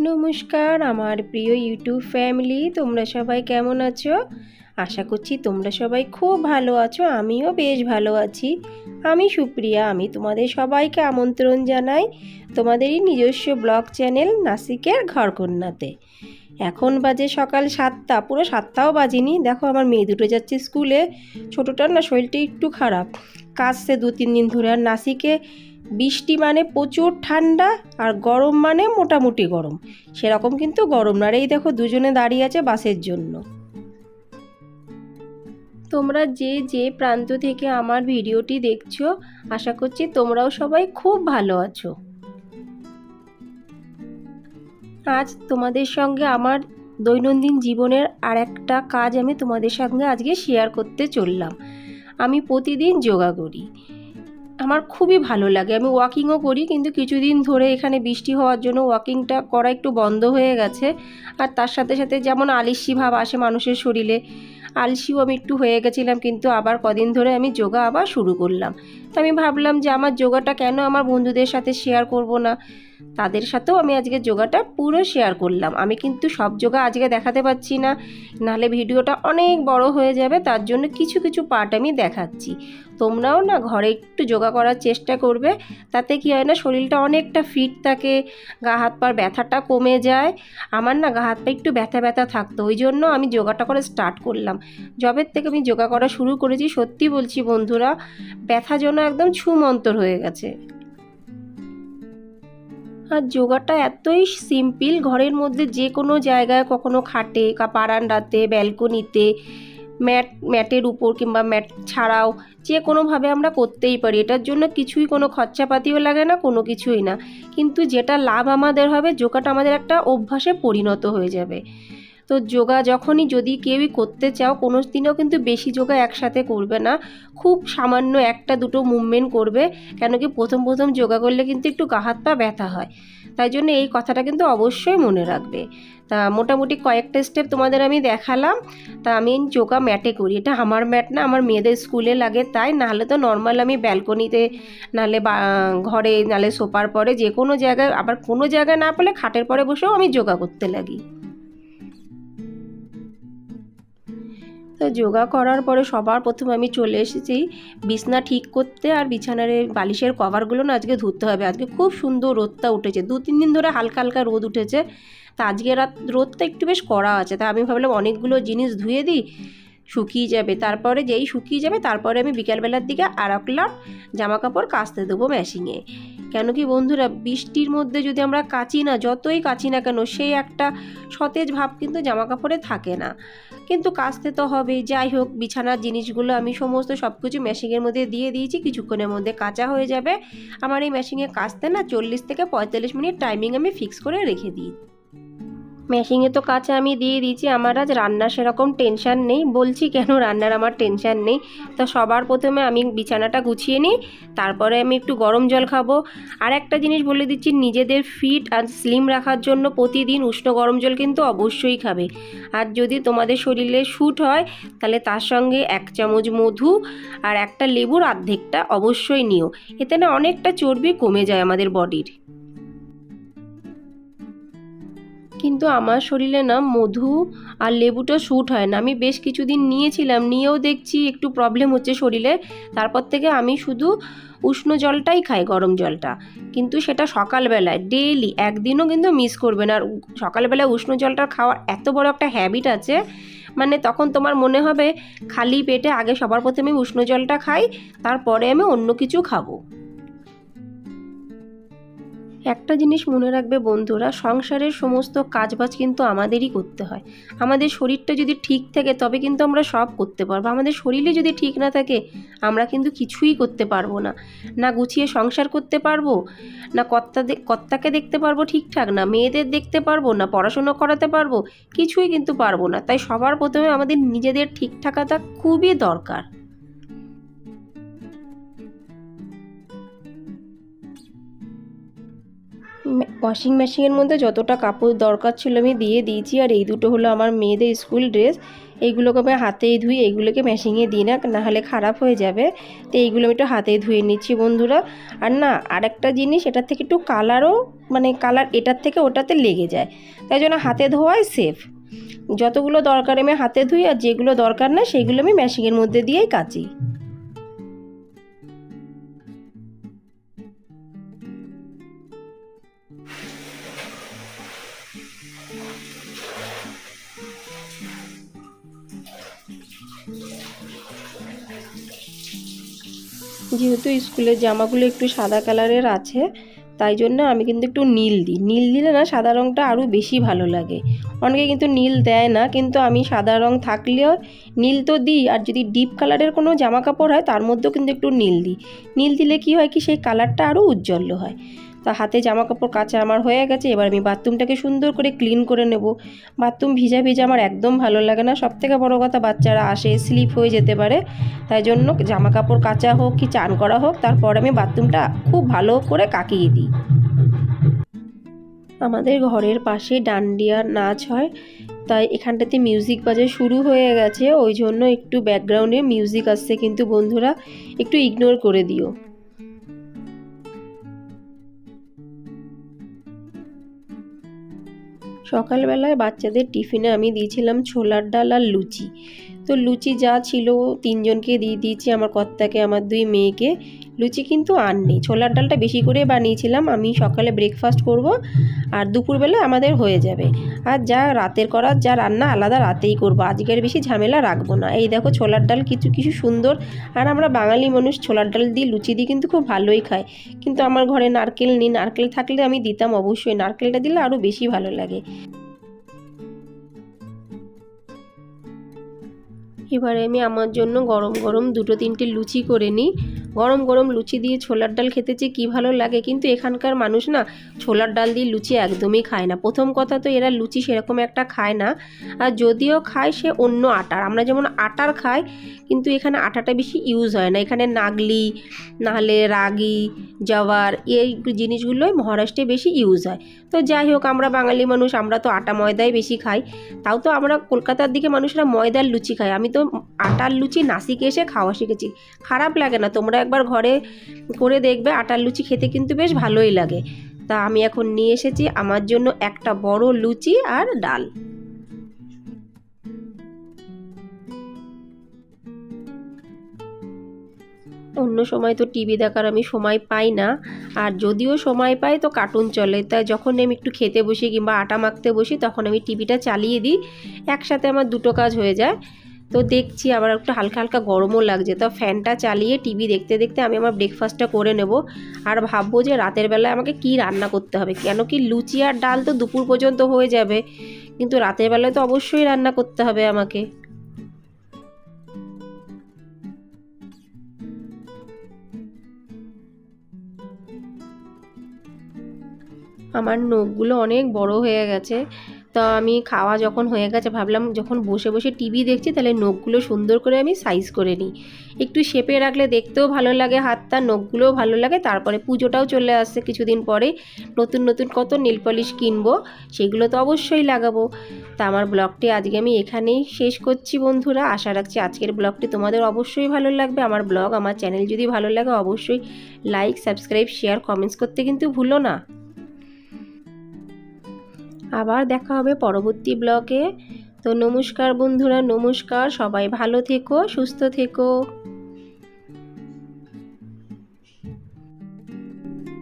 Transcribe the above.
নমস্কার, আমার প্রিয় ইউটিউব ফ্যামিলি, তোমরা সবাই কেমন আছো? আশা করছি তোমরা সবাই খুব ভালো আছো, আমিও বেশ ভালো আছি। আমি সুপ্রিয়া, আমি তোমাদের সবাইকে আমন্ত্রণ জানাই তোমাদেরই নিজস্ব ব্লগ চ্যানেল নাসিকের ঘরকন্যাতে। এখন বাজে সকাল সাতটা, পুরো সাতটাও বাজেনি। দেখো, আমার মেয়ে দুটো যাচ্ছে স্কুলে, ছোটোটার না শরীরটা একটু খারাপ। কাশছে দু তিন দিন ধরে। আর নাসিকে বৃষ্টি মানে প্রচুর ঠান্ডা আর গরম মানে মোটামুটি গরম। সেরকম কিন্তু গরম না। এই দেখো দুজনে দাঁড়িয়ে আছে বাসের জন্য। তোমরা যে যে প্রান্ত থেকে আমার ভিডিওটি দেখছ, আশা করছি তোমরাও সবাই খুব ভালো আছো। আজ তোমাদের সঙ্গে আমার দৈনন্দিন জীবনের আর একটা কাজ আমি তোমাদের সঙ্গে আজকে শেয়ার করতে চললাম। আমি প্রতিদিন যোগা করি। আমার খুবই ভালো লাগে। আমি ওয়াকিংও করি, কিন্তু কিছুদিন ধরে এখানে বৃষ্টি হওয়ার জন্য ওয়াকিংটা করা একটু বন্ধ হয়ে গেছে। আর তার সাথে সাথে যেমন আলিসি ভাব আসে মানুষের শরীরে, আলসিও আমি একটু হয়ে গেছিলাম, কিন্তু আবার কদিন ধরে আমি যোগা আবার শুরু করলাম। তো আমি ভাবলাম যে আমার যোগাটা কেন আমার বন্ধুদের সাথে শেয়ার করব না? তাদের সাথেও আমি আজকে যোগাটা পুরো শেয়ার করলাম। আমি কিন্তু সব যোগা আজকে দেখাতে পাচ্ছি না, নাহলে ভিডিওটা অনেক বড় হয়ে যাবে, তার জন্য কিছু কিছু পার্ট আমি দেখাচ্ছি। তোমরাও না ঘরে একটু যোগা করার চেষ্টা করবে, তাতে কি হয় না, শরীরটা অনেকটা ফিট থাকে, গা, হাত, পার ব্যথাটা কমে যায়। আমার না গা, হাত, পা একটু ব্যথা ব্যথা থাকতো, ওই জন্য আমি যোগাটা করে স্টার্ট করলাম। জবের থেকে আমি যোগা করা শুরু করেছি, সত্যি বলছি বন্ধুরা, ব্যথা যেন একদম ছুমন্তর হয়ে গেছে। আর যোগাটা এতই সিম্পল, ঘরের মধ্যে যে কোনো জায়গায় কখনো খাটে কা বারান্দাতে, ব্যালকনিতে, ম্যাট, ম্যাটের উপর কিংবা ম্যাট ছাড়াও যে কোনোভাবে আমরা করতেই পারি। এটার জন্য কিছুই কোনো খরচাপাতিও লাগে না, কোনো কিছুই না। কিন্তু যেটা লাভ আমাদের হবে যোগাটা আমাদের একটা অভ্যাসে পরিণত হয়ে যাবে। তো যোগা যখনই যদি কেউই করতে চাও, কোনো দিনও কিন্তু বেশি যোগা একসাথে করবে না। খুব সামান্য একটা দুটো মুভমেন্ট করবে, কেন কি প্রথম প্রথম যোগা করলে কিন্তু একটু গা হাত পা ব্যথা হয়। তাই জন্য এই কথাটা কিন্তু অবশ্যই মনে রাখবে। তা মোটামুটি কয়েকটা স্টেপ তোমাদের আমি দেখালাম। তা আমি যোগা ম্যাটে করি। এটা আমার ম্যাট না, আমার মেয়েদের স্কুলে লাগে তাই। নাহলে তো নর্মাল আমি ব্যালকনিতে নাহলে বা, ঘরে, নাহলে সোপার পরে যে কোনো জায়গায়, আবার কোনো জায়গায় না পেলে খাটের পরে বসেও আমি যোগা করতে লাগি। তো যোগা করার পরে সবার প্রথমে আমি চলে এসেছি বিছনা ঠিক করতে আর বিছানার বালিশের কভারগুলো না আজকে ধুতে হবে। আজকে খুব সুন্দর রোদটা উঠেছে। দু, তিন দিন ধরে হালকা হালকা রোদ উঠেছে। তা আজকে রাত রোদটা একটু বেশ কড়া আছে। তা আমি ভাবলাম অনেকগুলো জিনিস ধুয়ে দিই, শুকিয়ে যাবে। তারপরে যেই শুকিয়ে যাবে, তারপরে আমি বিকালবেলার দিকে আর এক লাট জামা কাপড় কাচতে দেবো মেশিনে কেন কি বন্ধুরা, বৃষ্টির মধ্যে যদি আমরা কাচি না, যতই কাচি না কেন, সেই একটা সতেজ ভাব কিন্তু জামা কাপড়ে থাকে না। কিন্তু কাচতে তো হবে যাই হোক, বিছানার জিনিসগুলো আমি সমস্ত সব কিছু মেশিনের মধ্যে দিয়ে দিয়েছি। কিছুক্ষণের মধ্যে কাঁচা হয়ে যাবে। আমার এই মেশিনে কাচতে না, চল্লিশ থেকে পঁয়তাল্লিশ মিনিট টাইমিং আমি ফিক্স করে রেখে দিই। মেশিনে তো কাছে আমি দিয়ে দিয়েছি। আমার আজ রান্নার সেরকম টেনশান নেই। বলছি কেন রান্নার আমার টেনশান নেই? তো সবার প্রথমে আমি বিছানাটা গুছিয়ে নিই। তারপরে আমি একটু গরম জল খাব। আর একটা জিনিস বলে দিচ্ছি, নিজেদের ফিট আর স্লিম রাখার জন্য প্রতিদিন উষ্ণ গরম জল কিন্তু অবশ্যই খাবে। আর যদি তোমাদের শরীরে শ্যুট হয়, তাহলে তার সঙ্গে এক চামচ মধু আর একটা লেবুর অর্ধেকটা অবশ্যই নিও। এতে না অনেকটা চর্বি কমে যায় আমাদের বডির কিন্তু আমার শরীরে না মধু আর লেবুটা শ্যুট হয় না। আমি বেশ কিছুদিন নিয়েছিলাম, নিয়েও দেখছি একটু প্রবলেম হচ্ছে শরীরে। তারপর থেকে আমি শুধু উষ্ণ জলটাই খাই, গরম জলটা। কিন্তু সেটা সকালবেলায় ডেইলি একদিনও কিন্তু মিস করবে না। আর সকালবেলায় উষ্ণ জলটা খাওয়ার এত বড় একটা হ্যাবিট আছে মানে তখন তোমার মনে হবে, খালি পেটে আগে সবার প্রথমে উষ্ণ জলটা খাই, তারপরে আমি অন্য কিছু খাব। একটা জিনিস মনে রাখবে বন্ধুরা, সংসারের সমস্ত কাজবাজ কিন্তু আমাদেরই করতে হয়। আমাদের শরীরটা যদি ঠিক থাকে তবে কিন্তু আমরা সব করতে পারব। আমাদের শরীরে যদি ঠিক না থাকে, আমরা কিন্তু কিছুই করতে পারব না। না গুছিয়ে সংসার করতে পারব, না কর্তা কর্তাকে দেখতে পারব ঠিকঠাক, না মেয়েদের দেখতে পারব, না পড়াশুনো করাতে পারব, কিছুই কিন্তু পারব না। তাই সবার প্রথমে আমাদের নিজেদের ঠিক থাকাটা খুবই দরকার। ওয়াশিং মেশিনের মধ্যে যতটা কাপড় দরকার ছিল আমি দিয়ে দিয়েছি, আর এই দুটো হলো আমার মেয়েদের স্কুল ড্রেস এইগুলোকে আমি হাতেই ধুই এইগুলোকে মেশিনে দিই না নাহলে খারাপ হয়ে যাবে। তো এইগুলো আমি একটু হাতেই ধুয়ে নিচ্ছি বন্ধুরা। আর না, আরেকটা জিনিস, এটার থেকে একটু কালারও মানে কালার এটার থেকে ওটাতে লেগে যায়। তাই জন্য হাতে ধোয়াই সেফ যতগুলো দরকার আমি হাতে ধুই, আর যেগুলো দরকার না সেইগুলো আমি মেশিনের মধ্যে দিয়েই কাচি। যেহেতু স্কুলের জামাগুলো একটু সাদা কালারের আছে, তাই জন্য আমি কিন্তু একটু নীল দিই। নীল দিলে না সাদা রঙটা আরও বেশি ভালো লাগে। অনেকে কিন্তু নীল দেয় না, কিন্তু আমি সাদা রঙ থাকলেও নীল তো দিই, আর যদি ডিপ কালারের কোনো জামা কাপড় হয় তার মধ্যেও কিন্তু একটু নীল দিই। নীল দিলে কি হয় কি সেই কালারটা আরও উজ্জ্বল হয়। তা হাতে জামা কাপড় কাচা আমার হয়ে গেছে, এবার আমি বাথরুমটাকে সুন্দর করে ক্লিন করে নেব। বাথরুম ভিজা ভিজা আমার একদম ভালো লাগে না। সব থেকে বড়ো কথা, বাচ্চারা আসে, স্লিপ হয়ে যেতে পারে। তাই জন্য জামা কাপড় কাচা হোক কি চান করা হোক, তারপর আমি বাথরুমটা খুব ভালো করে কাকিয়ে দিই। আমাদের ঘরের পাশে ডান্ডিয়ার নাচ হয়। তাই এখানটাতে মিউজিক বাজে শুরু হয়ে গেছে। ওই জন্য একটু ব্যাকগ্রাউন্ডে মিউজিক আসছে কিন্তু বন্ধুরা, একটু ইগনোর করে দিও। সকালবেলায় বাচ্চাদের টিফিনে আমি দিয়েছিলাম ছোলার ডাল আর লুচি। তো লুচি যা ছিল, তিনজনকে দিয়ে দিয়েছি, আমার কর্তাকে, আমার দুই মেয়েকে। লুচি কিন্তু আর নেই ছোলার ডালটা বেশি করে বানিয়েছিলাম। আমি সকালে ব্রেকফাস্ট করব আর দুপুরবেলা আমাদের হয়ে যাবে। আর যা রাতের করার, যা রান্না আলাদা রাতেই করব। আজকের বেশি ঝামেলা রাখব না। এই দেখো ছোলার ডাল কিছু কিছু সুন্দর। আর আমরা বাঙালি মানুষ, ছোলার ডাল দিয়ে লুচি দিয়ে কিন্তু খুব ভালোই খাই। কিন্তু আমার ঘরে নারকেল নেই। নারকেল থাকলে আমি দিতাম অবশ্যই। নারকেলটা দিলে আরও বেশি ভালো লাগে। এবারে আমি আমার জন্য গরম গরম দুটো, তিনটে লুচি করে নিই। গরম গরম লুচি দিয়ে ছোলার ডাল খেতে যে কী ভালো লাগে। কিন্তু এখানকার মানুষ না ছোলার ডাল দিয়ে লুচি একদমই খায় না। প্রথম কথা তো এরা লুচি সেরকম একটা খায় না। আর যদিও খায় সে অন্য আটার। আমরা যেমন আটার খাই, কিন্তু এখানে আটাটা বেশি ইউজ হয় না। এখানে নাগলি, নাহলে রাগি, জওয়ার এই জিনিসগুলোই মহারাষ্ট্রে বেশি ইউজ হয়। তো যাই হোক, আমরা বাঙালি মানুষ, আমরা তো আটা ময়দাই বেশি খাই। তাও তো আমরা কলকাতার দিকে মানুষরা ময়দার লুচি খায়। আমি তো আটার লুচি নাসিকে এসে খাওয়া শিখেছি। খারাপ লাগে না, তোমরা একবার ঘরে করে দেখবে, আটার লুচি খেতে কিন্তু বেশ ভালোই লাগে। তা আমি এখন নিয়ে এসেছি আমার জন্য একটা বড় লুচি আর ডাল। অন্য সময় তো টিভি দেখার আমি সময় পাই না। আর যদিও সময় পাই, তো কার্টুন চলে। তাই যখন আমি একটু খেতে বসি কিংবা আটা মাখতে বসি, তখন আমি টিভিটা চালিয়ে দিই। একসাথে আমার দুটো কাজ হয়ে যায়। তো দেখছি আবার একটু হালকা হালকা গরমও লাগছে। তো ফ্যানটা চালিয়ে টিভি দেখতে দেখতে আমি আমার ব্রেকফাস্টটা করে নেব। আর ভাববো যে রাতের বেলায় আমাকে কি রান্না করতে হবে? কেন কি লুচি আর ডাল তো দুপুর পর্যন্ত হয়ে যাবে। কিন্তু রাতের বেলায় তো অবশ্যই রান্না করতে হবে আমাকে। আমার নখগুলো অনেক বড় হয়ে গেছে। তো আমি খাওয়া যখন হয়ে গেছে, ভাবলাম যখন বসে বসে টিভি দেখছি, তাহলে নখগুলো সুন্দর করে আমি সাইজ করে নিই। একটু শেপে রাখলে দেখতেও ভালো লাগে, হাতটা নখগুলোও ভালো লাগে। তারপরে পুজোটাও চলে আসছে কিছুদিন পরে। নতুন নতুন কত নীল পলিশ কিনবো, সেগুলো তো অবশ্যই লাগাবো। তা আমার ব্লগটি আজকে আমি এখানেই শেষ করছি বন্ধুরা। আশা রাখছি আজকের ব্লগটি তোমাদের অবশ্যই ভালো লাগবে। আমার ব্লগ, আমার চ্যানেল যদি ভালো লাগে, অবশ্যই লাইক সাবস্ক্রাইব শেয়ার কমেন্টস করতে কিন্তু ভুলো না। আবার দেখা হবে পরবর্তী ব্লকে তো নমস্কার বন্ধুরা নমস্কার। সবাই ভালো থেকো সুস্থ থেকো।